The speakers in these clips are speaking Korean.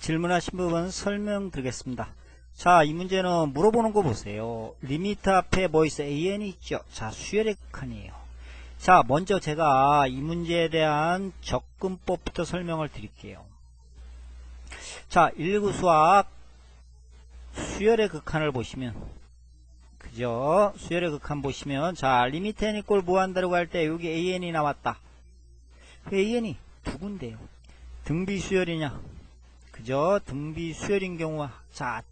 질문하신 부분 설명드리겠습니다. 자, 이 문제는 물어보는 거 보세요. 리미트 앞에 뭐 있어? AN이 있죠? 자, 수열의 극한이에요. 자, 먼저 제가 이 문제에 대한 접근법부터 설명을 드릴게요. 자, 1구 수학 수열의 극한을 보시면 그죠? 수열의 극한 보시면 자, 리미트 n 이꼴 무한대로 갈 때 여기 AN이 나왔다. 그 AN이 두 군데요. 등비 수열이냐? 그죠? 등비 수열인 경우와 자,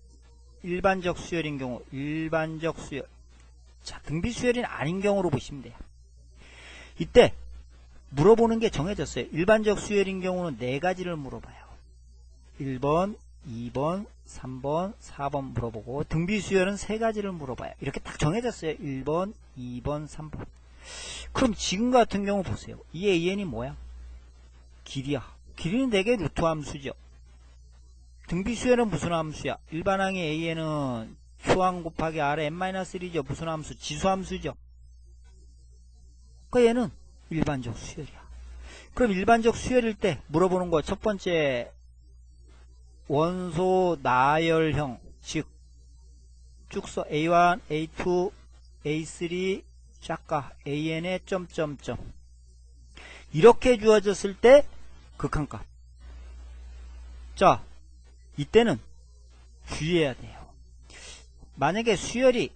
일반적 수열인 경우, 일반적 수열. 자, 등비 수열이 아닌 경우로 보시면 돼요. 이때 물어보는 게 정해졌어요. 일반적 수열인 경우는 네 가지를 물어봐요. 1번, 2번, 3번, 4번 물어보고 등비 수열은 세 가지를 물어봐요. 이렇게 딱 정해졌어요. 1번, 2번, 3번. 그럼 지금 같은 경우 보세요. 이 AN이 뭐야? 길이야. 길이는 대개 루트 함수죠. 등비 수열은 무슨 함수야? 일반항의 AN은 초항 곱하기 R n-1이죠. 무슨 함수? 지수 함수죠. 그 얘는 일반적 수열이야. 그럼 일반적 수열일 때 물어보는 거 첫 번째 원소 나열형 즉 쭉서 A1, A2, A3 작가 AN의 점점점 이렇게 주어졌을 때 극한값 자 이때는 주의해야 돼요. 만약에 수열이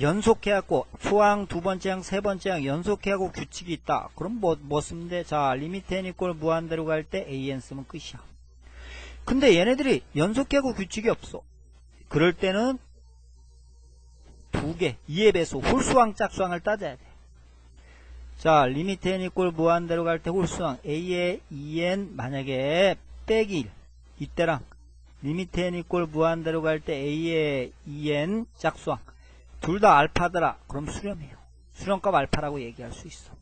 연속해갖고 초항 두 번째 항 세 번째 항 연속해하고 규칙이 있다. 그럼 뭐, 뭐 쓰면 돼? 자 리미트 n 이꼴 무한대로 갈 때 an 쓰면 끝이야. 근데 얘네들이 연속하고 규칙이 없어. 그럴 때는 두 개 2의 배수 홀수항 짝수항을 따져야 돼. 자, 리미트 n 이꼴 무한대로 갈 때 홀수항 a의 2n 만약에 빼기 1 이때랑. 리미트 n 이꼴 무한대로 갈 때 a의 2n 짝수항 둘 다 알파더라. 그럼 수렴해요. 수렴값 알파라고 얘기할 수 있어.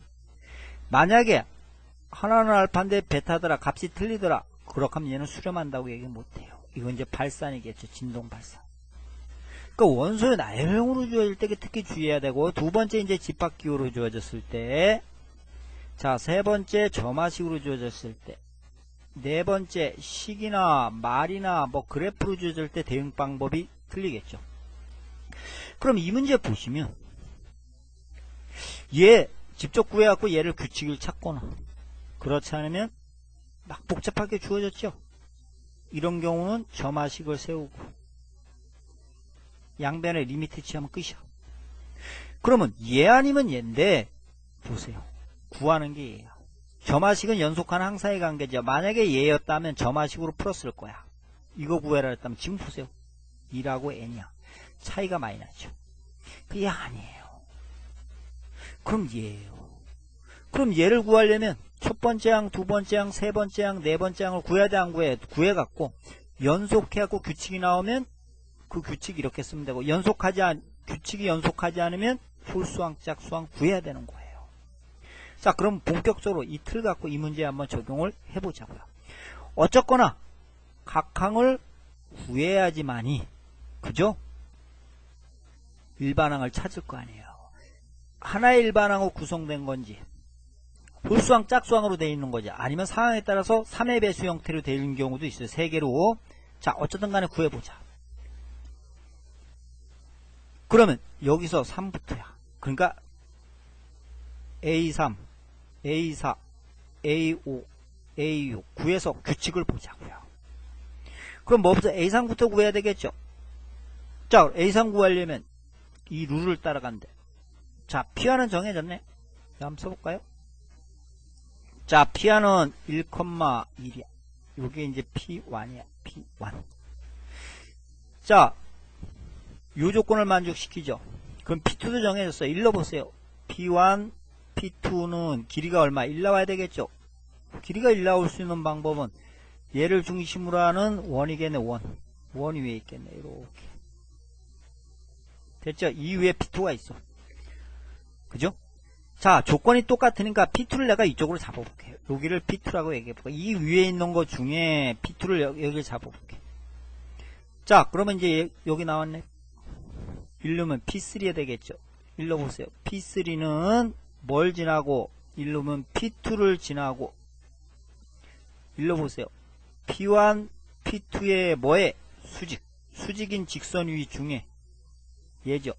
만약에 하나는 알파인데 베타더라. 값이 틀리더라. 그렇게 하면 얘는 수렴한다고 얘기 못해요. 이건 이제 발산이겠죠. 진동 발산. 그러니까 원소의 나열형으로 주어질 때 특히 주의해야 되고 두 번째 이제 집합기호로 주어졌을 때 자, 세 번째 점화식으로 주어졌을 때 네 번째 식이나 말이나 뭐 그래프로 주어질 때 대응 방법이 틀리겠죠. 그럼 이 문제 보시면 얘 직접 구해갖고 얘를 규칙을 찾거나 그렇지 않으면 막 복잡하게 주어졌죠. 이런 경우는 점화식을 세우고 양변의 리미트 취하면 끝이야. 그러면 얘 아니면 얘인데 보세요. 구하는 게 얘예요. 점화식은 연속한 항사의 관계죠. 만약에 얘였다면 점화식으로 풀었을 거야. 이거 구해라 했다면 지금 보세요. 2라고 n이야. 차이가 많이 나죠. 그게 아니에요. 그럼 얘예요. 그럼 얘를 구하려면 첫 번째 항, 두 번째 항, 세 번째 항, 네 번째 항을 구해야 돼, 안 구해? 구해갖고 연속해갖고 규칙이 나오면 그 규칙 이렇게 쓰면 되고 연속하지 않, 규칙이 연속하지 않으면 홀수항, 짝수항 구해야 되는 거예요. 자, 그럼 본격적으로 이 틀 갖고 이 문제에 한번 적용을 해보자고요. 어쨌거나 각 항을 구해야지만이 그죠? 일반항을 찾을 거 아니에요. 하나의 일반항으로 구성된 건지 홀수항, 짝수항으로 되어 있는 거지 아니면 상황에 따라서 3의 배수 형태로 되어 있는 경우도 있어요. 3개로 자 어쨌든 간에 구해보자. 그러면 여기서 3부터야. 그러니까 A3, A4, A5, A6 구해서 규칙을 보자고요. 그럼 뭐부터 A3부터 구해야 되겠죠? 자, A3 구하려면 이 룰을 따라간대. 자, P와는 정해졌네. 한번 써볼까요? 자, P와는 1,1이야. 요게 이제 P1이야. P1. 자, 요 조건을 만족시키죠. 그럼 P2도 정해졌어요. 일러 보세요. P1, P2는 길이가 얼마? 1 나와야 되겠죠. 길이가 1 나올 수 있는 방법은 얘를 중심으로 하는 원이겠네, 원. 원이 위에 있겠네, 이렇게. 됐죠? 이 위에 P2가 있어. 그죠? 자, 조건이 똑같으니까 P2를 내가 이쪽으로 잡아볼게요. 여기를 P2라고 얘기해볼게요. 이 위에 있는 것 중에 P2를 여기, 여기 잡아볼게요. 자, 그러면 이제 여기 나왔네. 일루면 P3에 되겠죠. 일로 보세요. P3는 뭘 지나고 일루면 P2를 지나고 일로 보세요. P1, P2의 뭐에? 수직. 수직인 직선 위 중에 얘죠.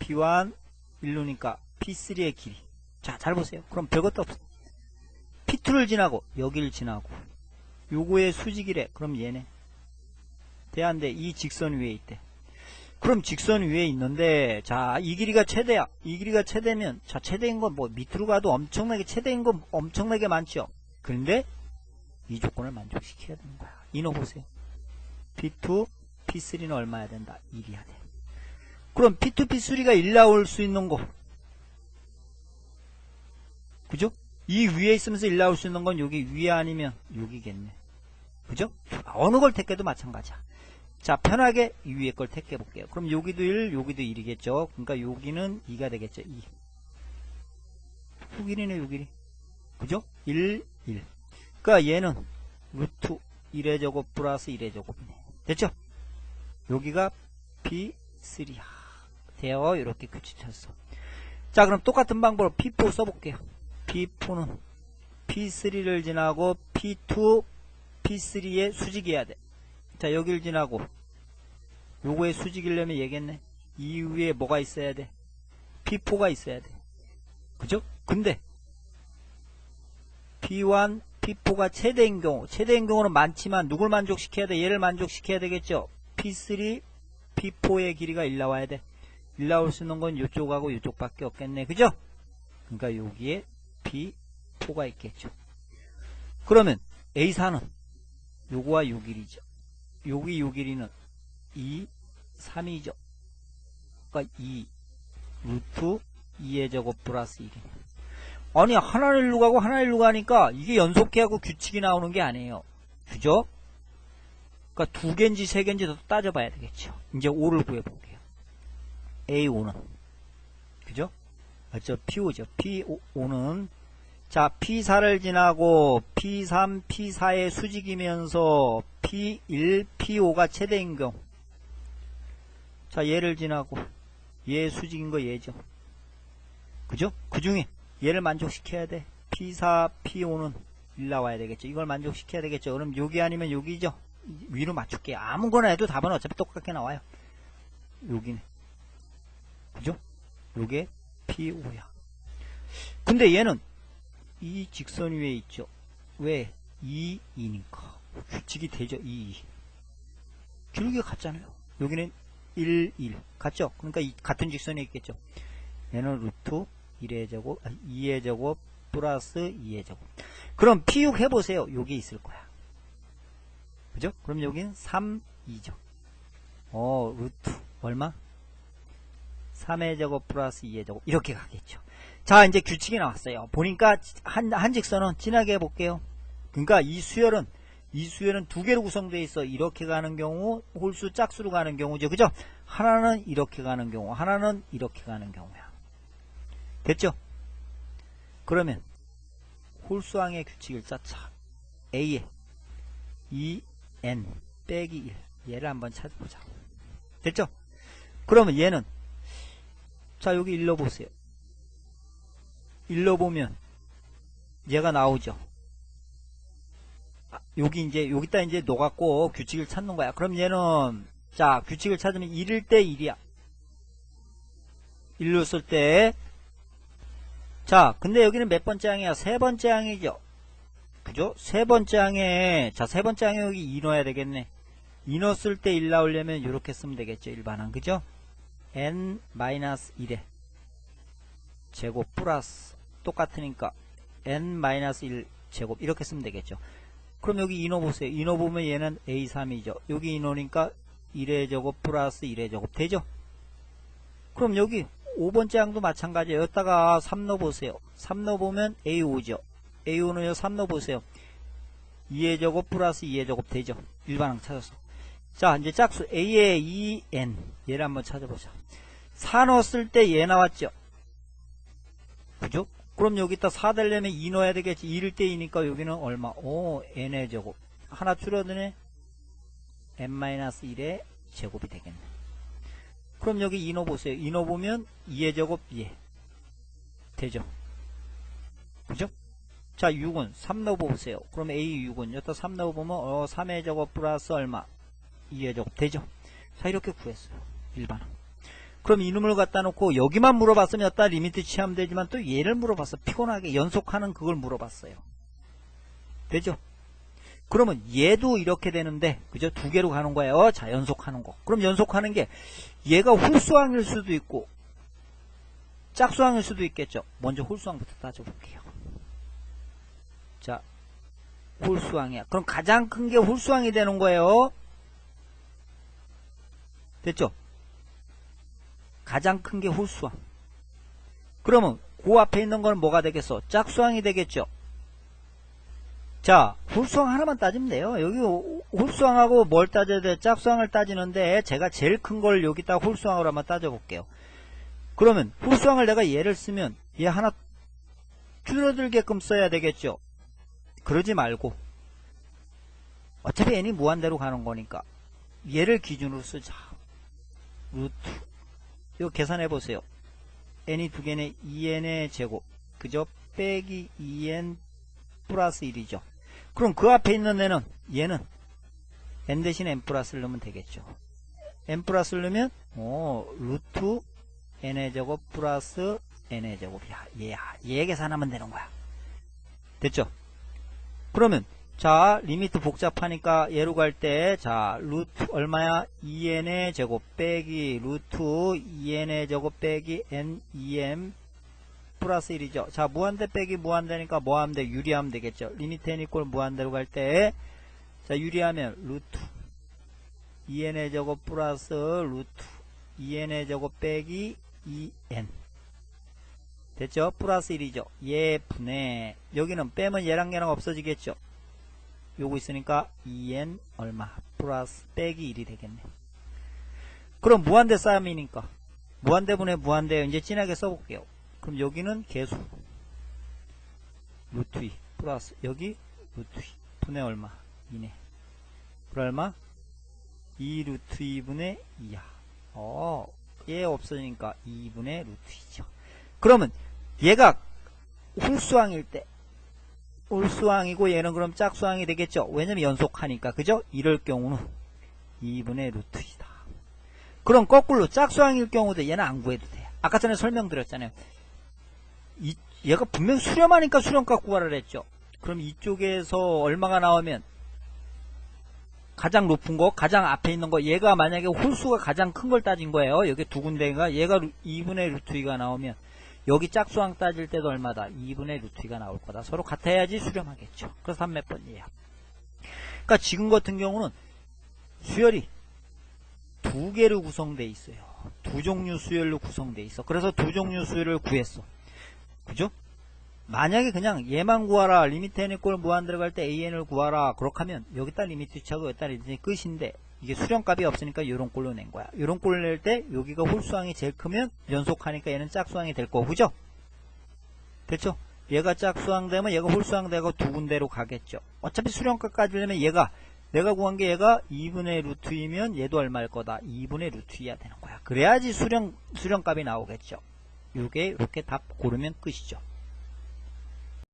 P1 일루니까 P3의 길이. 자, 잘 보세요. 그럼 별것도 없어. P2를 지나고 여기를 지나고 요거의 수직이래. 그럼 얘네. 대한데 이 직선 위에 있대. 그럼 직선 위에 있는데 자 이 길이가 최대야. 이 길이가 최대면 자 최대인 건 뭐 밑으로 가도 엄청나게 최대인 건 엄청나게 많죠. 그런데 이 조건을 만족시켜야 되는 거야. 이노 보세요. P2, P3는 얼마야 된다? 1이야 돼. 그럼 P2, P3가 1 나올 수 있는 거. 그죠? 이 위에 있으면서 1 나올 수 있는 건 여기 위에 아니면 여기겠네. 그죠? 어느 걸 택해도 마찬가지야. 자, 편하게 이 위에 걸 택해 볼게요. 그럼 여기도 1, 여기도 1이겠죠? 그러니까 여기는 2가 되겠죠? 2. 여기이네 여기리. 그죠? 1, 1. 그러니까 얘는 루트 1의 제곱 플러스 1의 제곱이네. 됐죠? 여기가 P3야. 되어 이렇게 규칙했어. 자, 그럼 똑같은 방법으로 P4 써볼게요. P4는 P3를 지나고 P2, P3의 수직이어야 돼. 자, 여길 지나고 요거의 수직이려면 얘겠네. 이 위에 뭐가 있어야 돼? P4가 있어야 돼. 그죠? 근데 P1, P4가 최대인 경우, 최대인 경우는 많지만 누굴 만족시켜야 돼? 얘를 만족시켜야 되겠죠? P3, P4의 길이가 1 나와야 돼. 1 나올 수 있는 건 이쪽하고 이쪽밖에 없겠네. 그죠? 그러니까 여기에 P4가 있겠죠. 그러면 A4는 요거와 요 길이죠. 여기 요 길이는 2, 3이죠. 그러니까 2 루트 2의 제곱 플러스 1이네. 아니 하나를 일로 가고 하나를 일로 가니까 이게 연속해하고 규칙이 나오는 게 아니에요. 그죠? 그러니까 두 개인지 세 개인지 더 따져봐야 되겠죠. 이제 5를 구해볼게요. A5는 그죠? 맞죠? P5죠. P5는 자 P4를 지나고 P3, P4의 수직이면서 P1, P5가 최대인 경우 자 얘를 지나고 얘 수직인 거 얘죠. 그죠? 그 중에 얘를 만족시켜야 돼. P4, P5는 1 나와야 되겠죠. 이걸 만족시켜야 되겠죠. 그럼 여기 아니면 여기죠. 위로 맞출게요. 아무거나 해도 답은 어차피 똑같게 나와요. 여기네. 그죠? 요게 P5야. 근데 얘는 이 직선 위에 있죠. 왜? 2, 2니까. 규칙이 되죠. 2, 2. 길게 같잖아요. 여기는 1, 1. 같죠? 그러니까 이 같은 직선에 있겠죠. 얘는 루트 1의 제곱, 2의 제곱, 플러스 2의 제곱. 그럼 P6 해보세요. 여기 있을 거야. 그죠? 그럼 여기는 3, 2죠. 어, 루트, 얼마? 3의 제곱 플러스 2의 제곱. 이렇게 가겠죠. 자, 이제 규칙이 나왔어요. 보니까 한, 한 직선은 진하게 해볼게요. 그러니까 이 수열은, 이 수열은 두 개로 구성되어 있어. 이렇게 가는 경우, 홀수 짝수로 가는 경우죠. 그죠? 하나는 이렇게 가는 경우, 하나는 이렇게 가는 경우야. 됐죠? 그러면 홀수항의 규칙을 짜자. A에 2n 빼기 1 얘를 한번 찾아보자. 됐죠? 그러면 얘는 자 여기 일러 보세요. 일러 보면 얘가 나오죠. 아, 여기 이제 여기다 이제 녹았고 규칙을 찾는 거야. 그럼 얘는 자 규칙을 찾으면 1일 때 1이야. 1로 쓸 때 자, 근데 여기는 몇 번째 항이야? 세 번째 항이죠. 그죠? 세 번째 항에, 자, 세 번째 항에 여기 2 넣어야 되겠네. 2 넣었을 때 1 나오려면 이렇게 쓰면 되겠죠. 일반항. 그죠? N-1에 제곱 플러스 똑같으니까 n-1 제곱 이렇게 쓰면 되겠죠. 그럼 여기 2 넣어보세요. 2 넣어보면 얘는 a3이죠. 여기 2 넣으니까 1의 제곱 플러스 1의 제곱 되죠? 그럼 여기 5번째 항도 마찬가지예요. 여기다가 3 넣어보세요. 3 넣어보면 A5죠. A5는요, 3 넣어보세요. 2의 제곱 플러스 2의 제곱 되죠. 일반항 찾아서. 자, 이제 짝수 A의 2N. 얘를 한번 찾아보자. 4 넣었을 때 얘 나왔죠. 그죠? 그럼 여기다 4 되려면 2 넣어야 되겠지. 2일 때 2니까 여기는 얼마? 오, N의 제곱. 하나 줄어드네. N-1의 제곱이 되겠네. 그럼 여기 인호 보세요. 인호 보면 2의 제곱 2에 되죠. 그죠? 자 6은 3 넣어보세요 그럼 A 6은 여기다 3 넣어보면 어, 3의 제곱 플러스 얼마 2의 제곱 되죠? 자 이렇게 구했어요. 일반은 그럼 이놈을 갖다 놓고 여기만 물어봤으면 여기다 리미트 취하면 되지만 또 얘를 물어봤어. 피곤하게 연속하는 그걸 물어봤어요. 되죠? 그러면 얘도 이렇게 되는데 그죠? 두 개로 가는 거예요 자 연속하는 거. 그럼 연속하는 게 얘가 홀수항일 수도 있고 짝수항일 수도 있겠죠? 먼저 홀수항부터 따져볼게요. 자 홀수항이야. 그럼 가장 큰 게 홀수항이 되는 거예요 됐죠 가장 큰 게 홀수항 그러면 그 앞에 있는 건 뭐가 되겠어 짝수항이 되겠죠 자, 홀수항 하나만 따지면 돼요. 여기 홀수항하고 뭘 따져야 돼? 짝수항을 따지는데 제가 제일 큰 걸 여기다 홀수항으로 한번 따져볼게요. 그러면 홀수항을 내가 얘를 쓰면 얘 하나 줄어들게끔 써야 되겠죠. 그러지 말고 어차피 n이 무한대로 가는 거니까 얘를 기준으로 쓰자. 루트 이거 계산해 보세요. n이 두 개네 2n의 제곱 그죠? 빼기 2n 플러스 1이죠. 그럼 그 앞에 있는 애는 얘는 n 대신 n 플러스를 넣으면 되겠죠. n 플러스를 넣으면 오 루트 n의 제곱 플러스 n의 제곱이야. 얘야. 얘 계산하면 되는 거야. 됐죠? 그러면 자 리미트 복잡하니까 얘로 갈 때 자 루트 얼마야? 2n의 제곱 빼기 루트 2n의 제곱 빼기 n 2m 플러스 1이죠. 자, 무한대 빼기 무한대니까 뭐 하면 돼? 유리하면 되겠죠. 리미트 n 이꼴 무한대로 갈 때, 자, 유리하면 루트 2n의 제곱 플러스 루트 2n의 제곱 빼기 2n. 됐죠? 플러스 1이죠. 얘 분해. 여기는 빼면 얘랑 얘랑 없어지겠죠. 요거 있으니까 2n 얼마? 플러스 빼기 1이 되겠네. 그럼 무한대 싸움이니까. 무한대분의 무한대 이제 진하게 써볼게요. 그럼 여기는 개수 루트 2 플러스 여기 루트 2 분의 얼마 2네 그 얼마 2 루트 2분의 2야 어, 얘 없어지니까 2분의 루트 2죠 그러면 얘가 홀수항일 때 홀수항이고 얘는 그럼 짝수항이 되겠죠? 왜냐면 연속하니까 그죠? 이럴 경우는 2분의 루트 2다. 그럼 거꾸로 짝수항일 경우도 얘는 안 구해도 돼 아까 전에 설명드렸잖아요. 이, 얘가 분명 수렴하니까 수렴값 구하라 했죠. 그럼 이쪽에서 얼마가 나오면 가장 높은 거, 가장 앞에 있는 거, 얘가 만약에 홀수가 가장 큰 걸 따진 거예요. 여기 두 군데가 얘가 2분의 루트 2가 나오면 여기 짝수항 따질 때도 얼마다? 2분의 루트 2가 나올 거다. 서로 같아야지 수렴하겠죠. 그래서 한몇 번이에요. 그러니까 지금 같은 경우는 수열이 두 개로 구성되어 있어요. 두 종류 수열로 구성되어 있어. 그래서 두 종류 수열을 구했어. 그죠? 만약에 그냥 얘만 구하라 리미트 n 이꼴 무한 들어갈 때 an을 구하라 그렇게 하면 여기다 리미트 차고 여기다 리미트 끝인데 이게 수렴값이 없으니까 이런 꼴로 낸 거야 이런 꼴로 낼 때 여기가 홀수항이 제일 크면 연속하니까 얘는 짝수항이 될 거고 그죠? 됐죠? 얘가 짝수항 되면 얘가 홀수항 되고 두 군데로 가겠죠 어차피 수렴값 까지려면 얘가 내가 구한 게 얘가 2분의 루트이면 얘도 얼마일 거다 2분의 루트이야 되는 거야 그래야지 수렴, 수렴값이 나오겠죠 이게 이렇게 답 고르면 끝이죠.